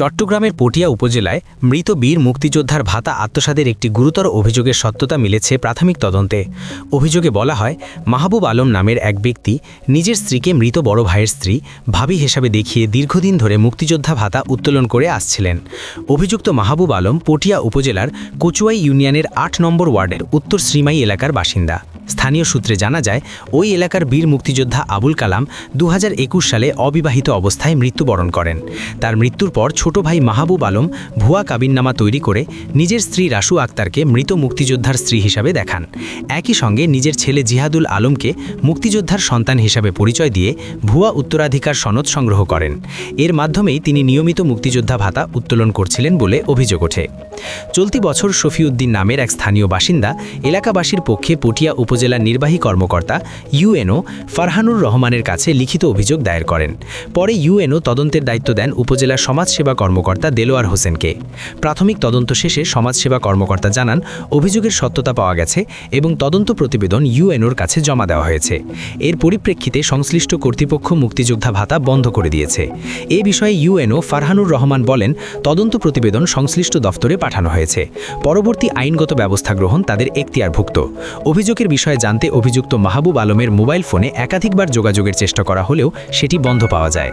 চট্টগ্রামের পটিয়া উপজেলায় মৃত বীর মুক্তিযোদ্ধার ভাতা আত্মসাদের একটি গুরুতর অভিযোগের সত্যতা মিলেছে প্রাথমিক তদন্তে। অভিযোগে বলা হয়, মাহবুব আলম নামের এক ব্যক্তি নিজের স্ত্রীকে মৃত বড় ভাইয়ের স্ত্রী ভাবি হিসাবে দেখিয়ে দীর্ঘদিন ধরে মুক্তিযোদ্ধা ভাতা উত্তোলন করে আসছিলেন। অভিযুক্ত মাহবুব আলম পটিয়া উপজেলার কচুয়াই ইউনিয়নের আট নম্বর ওয়ার্ডের উত্তর শ্রীমাই এলাকার বাসিন্দা। স্থানীয় সূত্রে জানা যায়, ওই এলাকার বীর মুক্তিযোদ্ধা আবুল কালাম দু হাজার একুশ সালে অবিবাহিত অবস্থায় মৃত্যুবরণ করেন। তার মৃত্যুর পর ছোট ভাই মাহবুব আলম ভুয়া কাবিননামা তৈরি করে নিজের স্ত্রী রাসু আক্তারকে মৃত মুক্তিযোদ্ধার স্ত্রী হিসাবে দেখান। একই সঙ্গে নিজের ছেলে জিহাদুল আলমকে মুক্তিযোদ্ধার সন্তান হিসাবে পরিচয় দিয়ে ভুয়া উত্তরাধিকার সনদ সংগ্রহ করেন। এর মাধ্যমেই তিনি নিয়মিত মুক্তিযোদ্ধা ভাতা উত্তোলন করছিলেন বলে অভিযোগ ওঠে। চলতি বছর শফিউদ্দিন নামের এক স্থানীয় বাসিন্দা এলাকাবাসীর পক্ষে পটিয়া উপজেলা নির্বাহী কর্মকর্তা ইউএনও ফারহানুর রহমানের কাছে লিখিত অভিযোগ দায়ের করেন। পরে ইউএনও তদন্তের দায়িত্ব দেন উপজেলা সমাজসেবা কর্মকর্তা দেলোয়ার হোসেনকে। প্রাথমিক তদন্ত শেষে সমাজসেবা কর্মকর্তা জানান, অভিযোগের সত্যতা পাওয়া গেছে এবং তদন্ত প্রতিবেদন ইউএনওর কাছে জমা দেওয়া হয়েছে। এর পরিপ্রেক্ষিতে সংশ্লিষ্ট কর্তৃপক্ষ মুক্তিযোদ্ধা ভাতা বন্ধ করে দিয়েছে। এ বিষয়ে ইউএনও ফারহানুর রহমান বলেন, তদন্ত প্রতিবেদন সংশ্লিষ্ট দফতরে পাঠানো হয়েছে। পরবর্তী আইনগত ব্যবস্থা গ্রহণ তাদের এখতিয়ারভুক্ত। অভিযোগের বিষয়ে জানতে অভিযুক্ত মাহবুব আলমের মোবাইল ফোনে একাধিকবার যোগাযোগের চেষ্টা করা হলেও সেটি বন্ধ পাওয়া যায়।